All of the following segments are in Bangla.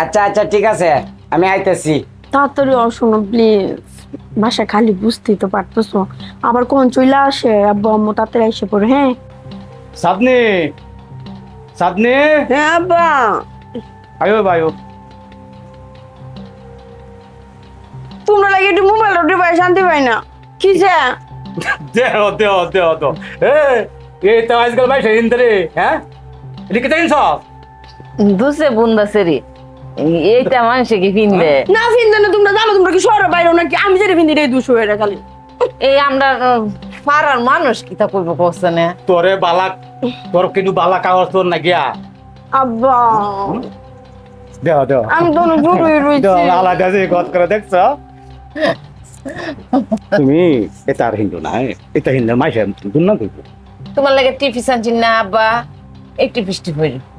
আচ্ছা আচ্ছা ঠিক আছে। আমি আইতেছি। তাড়াতাড়ি শোনো প্লিজ বাসা খালি বুঝতেই তো পারতেছো। আবার কোন চইলা আসে? আব্বু আম্মু তাড়াতাড়ি এসে পড়ে হ্যাঁ? সাদনি সাদনি হ্যাঁ আব্বা! আয়ো আয়ো। তোমরা লাগে একটু মোবাইল উঠে ভাই শান্তি পাই না। কি যে? দেহ দেহ দেহ দেহ। এ এই তো আজকাল ভাই সেই ইন্দরে হ্যাঁ? এদিকে দেখেন সব। দুসে বুন্দা সেরি। এইটা মানুষে কি না না তোমরা জানো তোমরা কি শহরে বাইরে নাকি? আমি যেটা ফিন্দি রে দুশো এর খালি। এই আমরা পাড়ার মানুষ কি তা করব কোশ্চেনে তোরে বালাক তোর কিন্তু বালা কাগজ তোর না গিয়া? আব্বা। দেহ দেহ। আমি তো আলাদা যে গদ করে দেখছ? তুমি এটা আর হিন্দু না এটা হিন্দু মাইসে দুর্নাম করব তোমার লাগে টিফি সানছি না আব্বা। এই টিফিসটি হইল ওর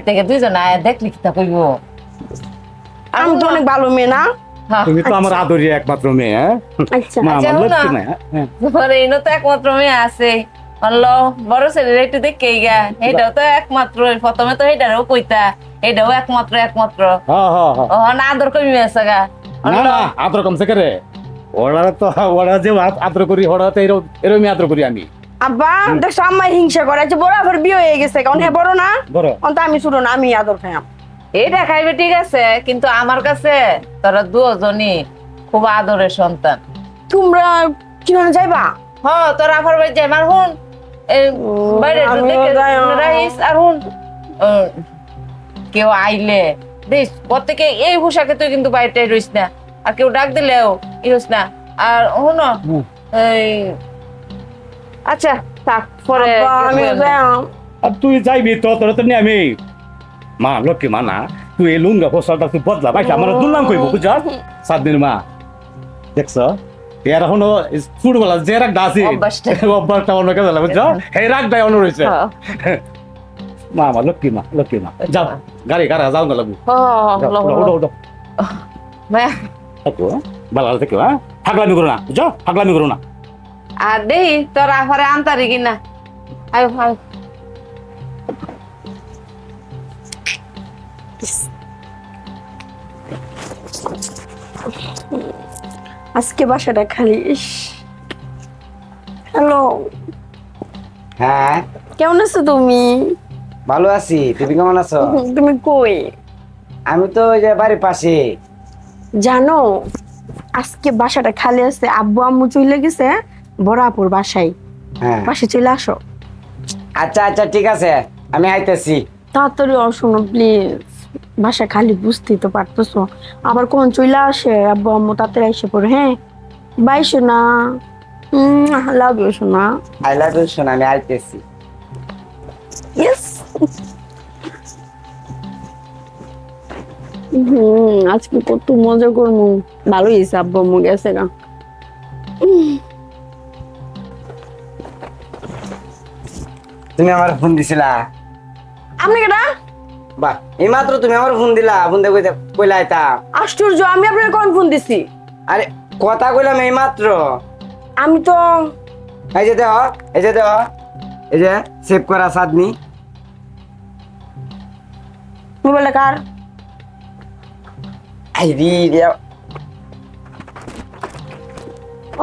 থেকে দুইজন আয়া দেখলি কি তা করব আমি তো অনেক ভালো মেয়ে না? হ্যাঁ, তুমি তো আমার আদরি একমাত্র মেয়ে হ্যাঁ? আচ্ছা। আচ্ছা, আমার লক্ষ্মী না হ্যাঁ। তো একমাত্র মেয়ে আছে। বড় ছেলের একটু দেখেই গা। এটাও তো একমাত্র প্রথমে তো এটারও কইতা এটাও একমাত্র একমাত্র। হ্যাঁ হ্যাঁ হ্যাঁ না আদর কমি আছে গা। না না আদর কমছে করে? ওরা তো ওরা যে আদ- আদর করি ওরা তো এরকম এরকমই আদর করি আমি। আব্বা দেখছ আমার হিংসা করে। যে বড় আবার বিয়ে হয়ে গেছে কারণ হ্যাঁ বড় না? অন্ত আমি ছোট না আমি আদর খাই এটা খাইবে ঠিক আছে কিন্তু আমার কাছে তোরা দুজনই খুব আদরের সন্তান। তোমরা কীভাবে যাইবা? হ তোর আফার বাড়ি যাই মার হুন বাইরে যাই, আর হুন কেউ আইলে দেখ প্রত্যেকে এই পোশাকে তুই কিন্তু বাইরে রইস না। আর কেউ ডাক দিলেও ইউস না। আর হুন এই আচ্ছা থাক পরে আমি আর তুই যাইবি তো তোর তো আমি মা লক্ষ্মী মা না তুই এই লুঙ্গা ফসলটা তুই বদলা। পাইছে আমার দুর্নাম কইব বুঝছ? সাত দিন মা। দেখছ? এর এখনও ফুটবল যে রাগ আছে অভ্যাসটা। অন্য কাজে বুঝছ? এই রাগটাই অন্য রয়েছে। মা আমার লক্ষ্মী মা লক্ষ্মী মা। যাও গাড়ি গাড়া যাও না লাগু। মায়া, থাকো ভালো থেকো হ্যাঁ? ফাগলামি করো না বুঝছ? ফাগলামি করো না। আর দেহি তোর আফারে আনতারি কিনা। আয় আয়। আজকে বাসাটা খালি ইস। হ্যালো। হ্যাঁ। কেমন আছো তুমি? ভালো আছি তুমি কেমন আছো? তুমি কই? আমি তো ওই যে বাড়ির পাশে। জানো আজকে বাসাটা খালি আছে আব্বু আম্মু চলে গেছে বড়াপুর বাসায়। হ্যাঁ। বাসে চলে আসো। আচ্ছা আচ্ছা ঠিক আছে। আমি আইতেছি। তাড়াতাড়ি শোনো প্লিজ বাসা খালি বুঝতেই তো পারতেছো। আবার কোন চলে আসে? আব্বু আম্মু তাড়াতাড়ি এসে পড়ে হ্যাঁ? বাই শোনা লাভ ইউ শোনা আই লাভ ইউ শোন আমি আইতেছি। ইয়েস হুম আজকে কত মজা করব ভালোই আব্বু আম্মু গেছে গা। তুমি আমার ফোন দিছিলা। আপনি কেটা বাহ এইমাত্র তুমি আমার ফোন দিলা ফোন দিয়ে কইতে কইলা আইতা আশ্চর্য আমি আপনার কোন ফোন দিছি? আরে কথা কইলাম এইমাত্র আমি তো এই যে দেহ এই যে দেহ এই যে সেভ করা সাদনি মোবাইলটা কার? আই রি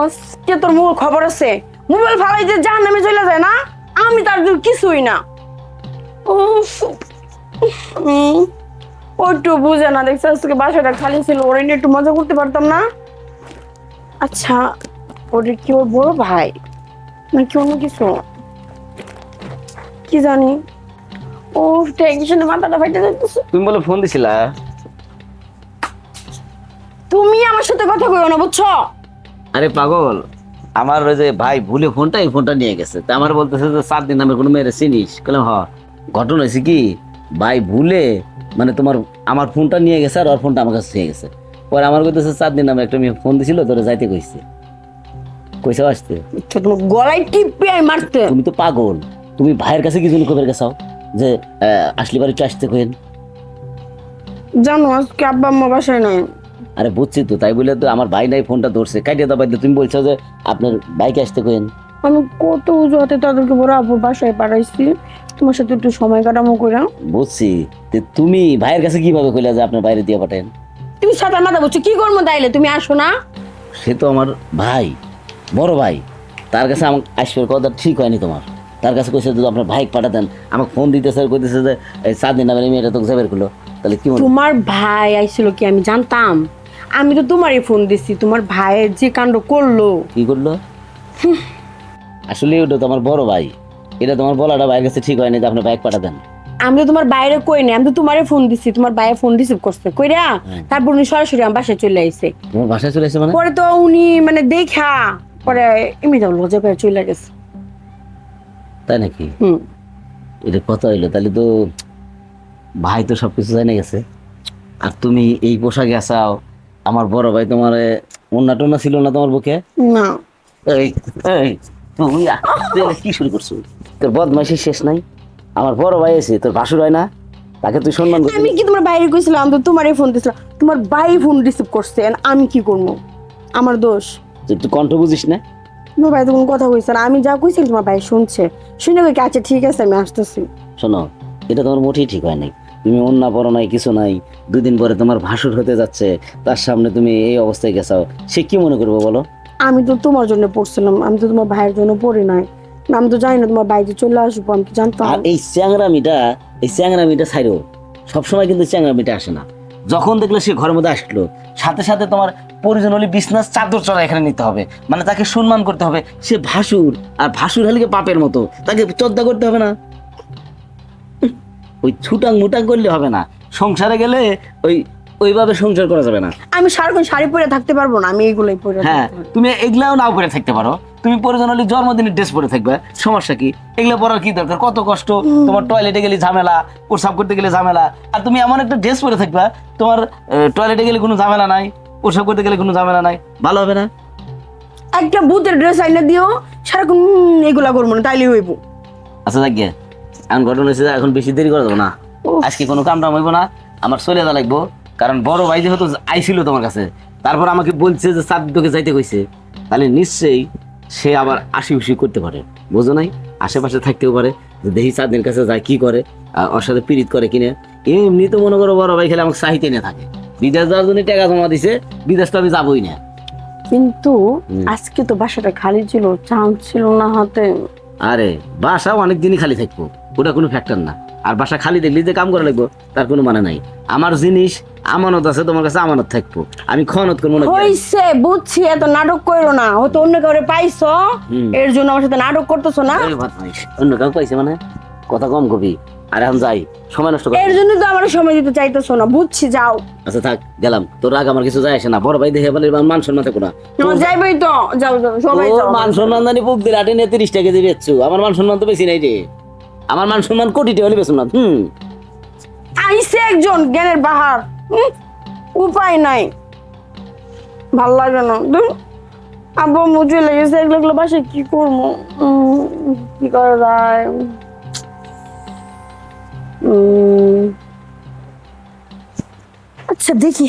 আজকে তোর মোবাইল খবর আছে। মোবাইল ফালাই যে জাহান নামে চলে যায় না? আমি তার কিছুই না। বুঝে না দেখছে আজকে বাসাটা খালি ছিল ওরা নিয়ে একটু মজা করতে পারতাম না। আচ্ছা ওটা কি ওর বড় ভাই? নাকি অন্য কিছু? কি জানি। ও টেনশনে মাথাটা ফাইটে যাইতেছে। তুমি বলে ফোন দিছিলা? তুমি আমার সাথে কথা কইও না বুঝছ? আরে পাগল। আমার ওই যে ভাই ভুলে ফোনটা এই ফোনটা নিয়ে গেছে। তা আমার বলতেছে যে সাত দিন নামের কোনো মেয়ের চিনিস? বললাম হ। ঘটনা হয়েছে কি ভাই ভুলে মানে তোমার আমার ফোনটা নিয়ে গেছে আর ওর ফোনটা আমার কাছে নিয়ে গেছে। পরে আমার বলতেছে সাত দিন নামে একটা মেয়ে ফোন দিছিল তোরা যাইতে কইছে। কইসা আসতে গলায় টিপে আমি মারতে তুমি তো পাগল তুমি ভাইয়ের কাছে কি জন্য খবর গেছাও যে আসলি বাড়ি একটু আসতে কইন। জানো আজকে আব্বা আম্মা বাসায় নাই। আরে বুঝছি তো তাই বলে তো আমার ভাই নাই ফোনটা ধরছে। কাটিয়ে দাবাই তুমি বলছো যে আপনার বাইকে আসতে কইন। আমি কত উজুহাতে তাদেরকে বড় আপুর বাসায় পাঠাইছি। তোমার সাথে একটু সময় কাটামো করে বুঝছি। তে তুমি ভাইয়ের কাছে কীভাবে কইলা যে আপনার বাইরে দিয়ে পাঠান তুমি সাঁতার মাথা বলছো কি করব তাইলে? তুমি আসো না। সে তো আমার ভাই বড় ভাই। তার কাছে আমার আসবার কথা ঠিক হয়নি তোমার। তার কাছে কইছে যদি আপনার ভাই পাঠাতেন। আমাকে ফোন দিতেছে আর কইতেছে যে এই সাত দিন নামের মেয়েটা তোকে যাবের করল। তাহলে কি তোমার ভাই আইছিল কি? আমি জানতাম। আমি তো তোমারই ফোন দিছি তোমার ভাইয়ের যে কাণ্ড করল। কি করল? আসলে ওটা তো আমার বড় ভাই। এটা তোমার বলাটা ভাইয়ের কাছে ঠিক হয়নি যে আপনার বাইক পাঠাতেন। আমি তো তোমার বাইরে কই নাই আমি তো তোমারে ফোন দিছি তোমার ভাইয়ে ফোন রিসিভ করছে। কইরা তারপর উনি সরাসরি আমার বাসায় চলে আইছে। তোমার বাসায় চলে এসে মানে? পরে তো উনি মানে দেখা পরে এমনি যাব লজা করে চলে গেছে। তাই নাকি? হুম। এটা কথা হইল তাহলে তো ভাই তো সবকিছু জানে গেছে। আর তুমি এই পোশাকে আসাও আমার বড় ভাই তোমার অন্য টন্না ছিল না তোমার বুকে? না। এই এই তুই কি শুরু করছ তোর বদমাইশি শেষ নাই। আমার বড় ভাই আছে তোর ভাসুর হয় না। তাকে তুই সম্মান করবি। আমি কি তোমার বাইরে কইছিলাম তো তোমারই ফোন দিছিলাম তোমার ভাই ফোন রিসিভ করছে আমি কি করব? আমার দোষ। যে তুই কণ্ঠ বুঝিস না? তোমার ভাই তো কোনো কথা কইছে না। আমি যা কইছি তোমার ভাই শুনছে। শুনে কই আচ্ছা ঠিক আছে আমি আসতেছি। শোনো এটা তোমার মোটেই ঠিক হয় নাই। তুমি অন্য পড়ো নাই কিছু নাই। দুদিন পরে তোমার ভাসুর হতে যাচ্ছে তার সামনে তুমি এই অবস্থায় গেছাও। সে কি মনে করব বলো? আমি তো তোমার জন্য পড়ছিলাম আমি তো তোমার ভাইয়ের জন্য পড়ি নাই। আমি তো জানি না তোমার যে চলে আসব আমি তো জানতাম? আর এই চ্যাংরামিটা এই চ্যাংরামিটা ছাইরো সবসময় কিন্তু চ্যাংরামিটা আসে না। যখন দেখলে সে ঘরের মধ্যে আসলো সাথে সাথে তোমার প্রয়োজন হলে বিছনার চাদর চড়া এখানে নিতে হবে। মানে তাকে সম্মান করতে হবে। সে ভাসুর আর ভাসুর হলে পাপের মতো? তাকে চর্দা করতে হবে না? ওই ছুটাং মুটাং করলে হবে না। সংসারে গেলে ওই ওইভাবে সংসার করা যাবে না। আমি সারাক্ষণ শাড়ি পরে থাকতে পারব না আমি এইগুলোই পরে হ্যাঁ তুমি এগুলাও নাও পরে থাকতে পারো। তুমি প্রয়োজন হলে জন্মদিনের ড্রেস পরে থাকবে। সমস্যা কি? এগুলো পরার কি দরকার? কত কষ্ট? তোমার টয়লেটে গেলে ঝামেলা প্রসাব করতে গেলে ঝামেলা। আর তুমি এমন একটা ড্রেস পরে থাকবে তোমার টয়লেটে গেলে কোনো ঝামেলা নাই প্রসাব করতে গেলে কোনো ঝামেলা নাই। ভালো হবে না? একটা ভূতের ড্রেস আইনা দিও সারাক্ষণ এগুলা করব না তাইলে হইব। আচ্ছা গিয়ে। এখন ঘটনা হচ্ছে যে এখন বেশি দেরি করে দেবো না। আজকে কোনো কাম টাম হইব না আমার চলে যাওয়া লাগবো কারণ বড় ভাই যেহেতু আইছিল তোমার কাছে তারপর আমাকে বলছে যে চাঁদকে যাইতে কইছে। তাহলে নিশ্চয়ই সে আবার আশি উশি করতে পারে। বুঝো নাই? আশেপাশে থাকতেও পারে যে দেখি চাঁদের কাছে যায় কি করে আর ওর সাথে পীড়িত করে কিনে। এমনি তো মনে করো বড় ভাই খেলে আমাকে সাহিত্যে নিয়ে থাকে। বিদেশ যাওয়ার জন্য টাকা জমা দিছে বিদেশ তো আমি যাবোই না। কিন্তু আজকে তো বাসাটা খালি ছিল চান্স ছিল না হাতে। আরে বাসা অনেক দিনই খালি থাকব। ওটা কোনো ফ্যাক্টর না। আর বাসা খালি দেখলি যে কাম করা লাগবো তার কোনো মানে নাই। আমার জিনিস আমানত আছে তোমার কাছে আমানত থাকব। আমি খনত করব না হইছে বুঝছি এত নাটক করো না। হয়তো অন্য কাউরে পাইছো এর জন্য আমার সাথে নাটক করতেছো না? অন্য কাউ পাইছে মানে? কথা কম কবি। আর এখন যাই সময় নষ্ট কর। এর জন্য তো আমার সময় দিতে চাইতেছো না। বুঝছি যাও। আচ্ছা থাক গেলাম। তোর রাগ আমার কিছু যায় আসে না। বড় ভাই দেখে বলে মান সম্মান থাকো না। যাইবেই তো। যাও যাও সবাই যাও। মান সম্মান জানি বুক দিলে আটে নিয়ে তিরিশ টাকা দিয়ে বেচছু। আমার মান সম্মান তো বেশি নাই রে। আমার মান সম্মান কোটি টাকা হলে বেচুন না, হুম। আইসে একজন জ্ঞানের বাহার উপায় নাই। ভালো লাগে না আব্বু মুজে লেগেছে এগুলো বাসায় কি করব? কি করা যায়? আচ্ছা দেখি।